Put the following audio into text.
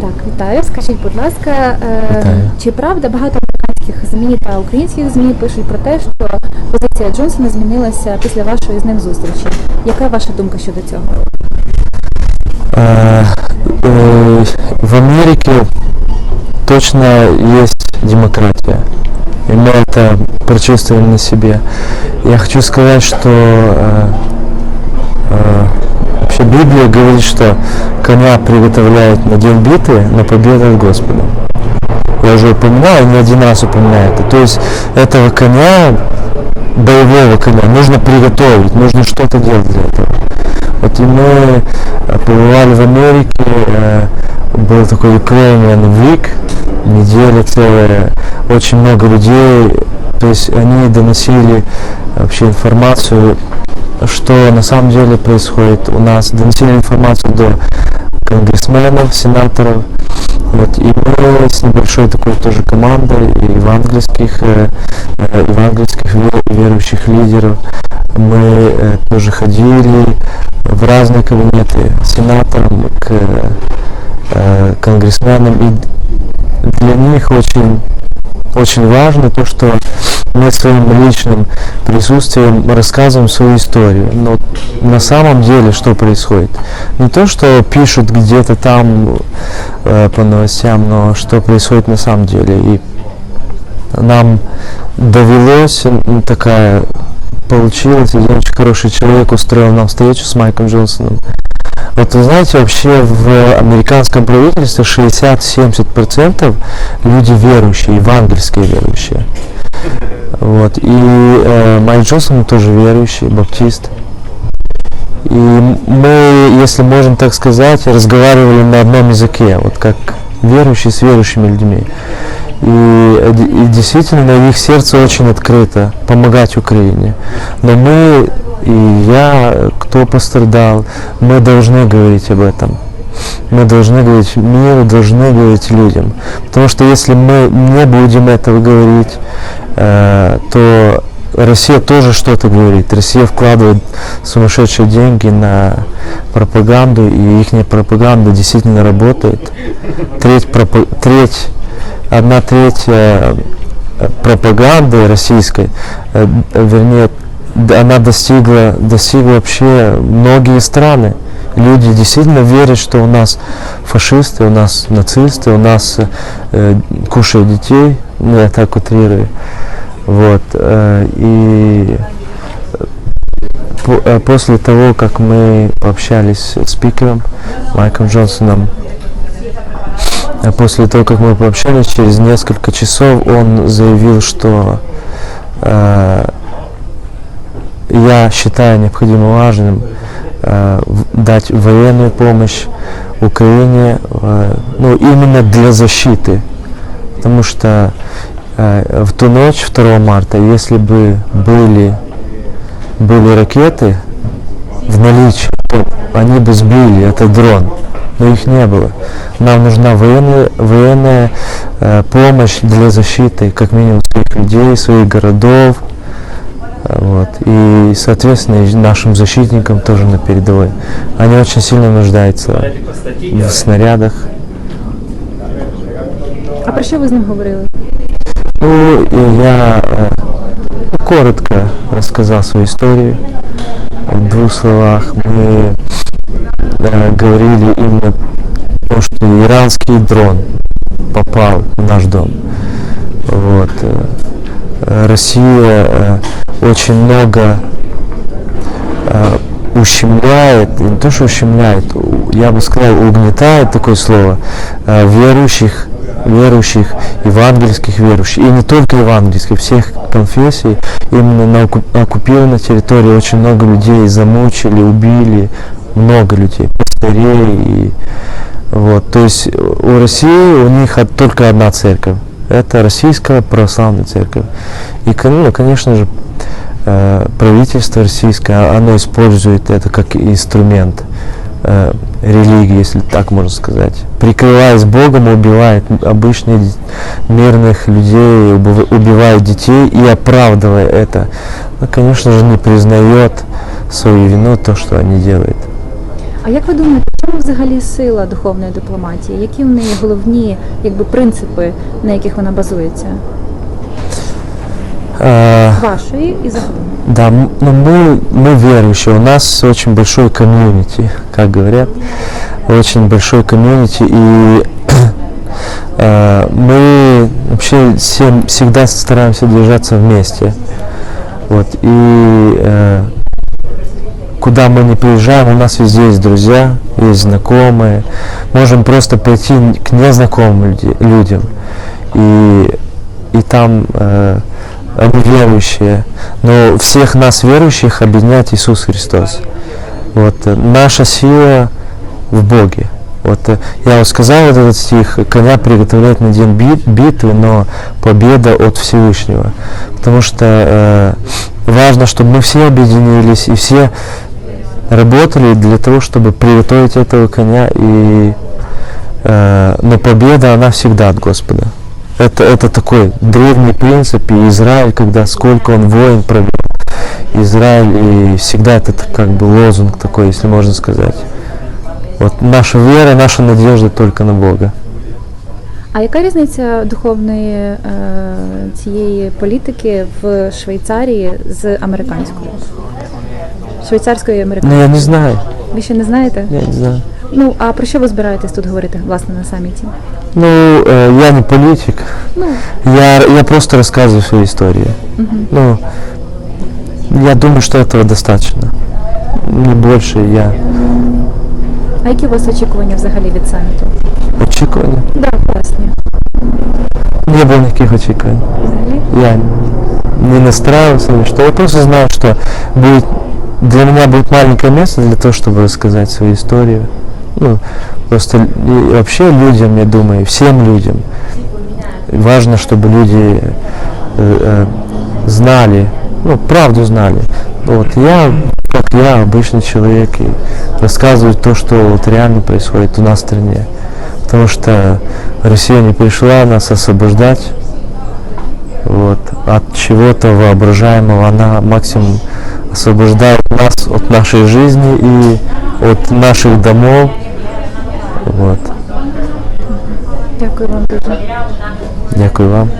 Так, вітаю. Скажіть, будь ласка, е, Вітаю. чи правда багато американських ЗМІ та українських ЗМІ пишуть про те, що позиція Джонсона змінилася після вашої з ним зустрічі? Яка ваша думка щодо цього? Э, э, В Америке точно есть демократия. И мы это прочувствовали на себе. Я хочу сказать, что э, э, вообще Библия говорит, что коня приготовляют на день биты, на победу от Господа. Я уже упоминал, не один раз упоминаю это. То есть этого коня, боевого коня, нужно приготовить, нужно что-то делать для этого. Вот и мы э, побывали в Америке, э, был такой Ukrainian Week, неделя целая, очень много людей, то есть они доносили вообще информацию, что на самом деле происходит у нас, доносили информацию до конгрессменов, сенаторов, вот, и мы с небольшой такой тоже командой евангельских, э, э, евангельских ве- верующих лидеров мы э, тоже ходили в разные кабинеты сенаторам, к э, конгрессменам, и для них очень, очень важно то, что мы своим личным присутствием рассказываем свою историю. Но на самом деле что происходит? Не то, что пишут где-то там э, по новостям, но что происходит на самом деле. И нам довелось такая получилось, один очень хороший человек устроил нам встречу с Майком Джонсоном. Вот вы знаете, вообще в американском правительстве 60-70% люди верующие, евангельские верующие. Вот. И э, Майк Джонсон тоже верующий, баптист. И мы, если можем так сказать, разговаривали на одном языке, вот как верующие с верующими людьми. И, и действительно их сердце очень открыто помогать Украине. Но мы и я, кто пострадал, мы должны говорить об этом. Мы должны говорить миру, должны говорить людям. Потому что если мы не будем этого говорить, э, то Россия тоже что-то говорит. Россия вкладывает сумасшедшие деньги на пропаганду, и их пропаганда действительно работает. Треть, пропа- треть одна треть э, э, пропаганды российской, э, вернее, она достигла, достигла вообще многие страны. Люди действительно верят, что у нас фашисты, у нас нацисты, у нас э, кушают детей, ну, я так утрирую. Вот. э, и по- э, после того, как мы пообщались с спикером Майком Джонсоном, а После того, как мы пообщались, через несколько часов он заявил, что э, я считаю необходимо важным э, дать военную помощь Украине, э, ну именно для защиты, потому что э, в ту ночь 2 марта, если бы были были ракеты в наличии, то они бы сбили этот дрон, но их не было. Нам нужна военная, военная э, помощь для защиты, как минимум своих людей, своих городов, вот. И, соответственно, и нашим защитникам тоже на передовой. Они очень сильно нуждаются в снарядах. А про що ви з ним говорили? Ну, я э, коротко рассказал свою историю. В двух словах мы э, говорили именно то, что иранский дрон попал в наш дом. Вот. э, Россия э, очень много э, ущемляет, не то что ущемляет, я бы сказал, угнетает такое слово, верующих, верующих, евангельских верующих, и не только евангельских, всех конфессий, именно на оккупированной территории очень много людей замучили, убили, много людей, пастырей, и вот, то есть у России, у них только одна церковь, это Российская Православная Церковь. И, ну, конечно же, э, правительство российское, оно использует это как инструмент э, религии, если так можно сказать. Прикрываясь Богом, убивает обычных мирных людей, убив- убивает детей и оправдывая это, ну, конечно же, не признает свою вину, то, что они делают. А як ви думаєте, в чому взагалі сила духовної дипломатії? Які в неї головні якби, принципи, на яких вона базується? Э, Вашої і загалом? Да, м- ну мы, мы верующие, у нас очень большой комьюнити, как говорят, очень большой комьюнити, и э, мы вообще всем, всегда стараемся держаться вместе. Вот, и э, куда мы не приезжаем, у нас везде есть друзья, есть знакомые, можем просто пойти н- к незнакомым людям, и, и там э, они верующие, но всех нас верующих объединяет Иисус Христос. Вот э, наша сила в Боге. Вот э, я вот сказал вот этот стих, коня приготовляет на день бит- битвы, но победа от Всевышнего. Потому что э, важно, чтобы мы все объединились и все работали для того, чтобы приготовить этого коня. И, э, но победа, она всегда от Господа. Это, это такой древний принцип, и Израиль, когда сколько он воин провел, Израиль, и всегда это т- как бы лозунг такой, если можно сказать. Вот наша вера, наша надежда только на Бога. А яка різниця духовної е, цієї політики в Швейцарії з американською? Швейцарською і Ну американською? я не знаю, Ви ще не знаєте? я не знаю. Ну а про що ви збираєтесь тут говорити власне на саміті? Ну, э, я не политик, Ну я, я просто рассказываю свою историю. мгм. Ну, я думаю, что этого достаточно. Не больше я а які у вас очікування взагалі від саміту? очікування. Да, власне. Не было никаких очікувань. Взагалі? Я не настраивался ни что. Я просто знал, что будет для меня будет маленькое место для того, чтобы рассказать свою историю. Ну, просто и вообще людям, я думаю, всем людям важно, чтобы люди э, э, знали, ну, правду знали. Вот я, как я, обычный человек, и рассказываю то, что вот реально происходит у нас в стране. Потому что Россия не пришла нас освобождать вот, от чего-то воображаемого. Она максимум освобождает нас от нашей жизни и от наших домов. Вот. Дякую вам дуже. Дякую вам.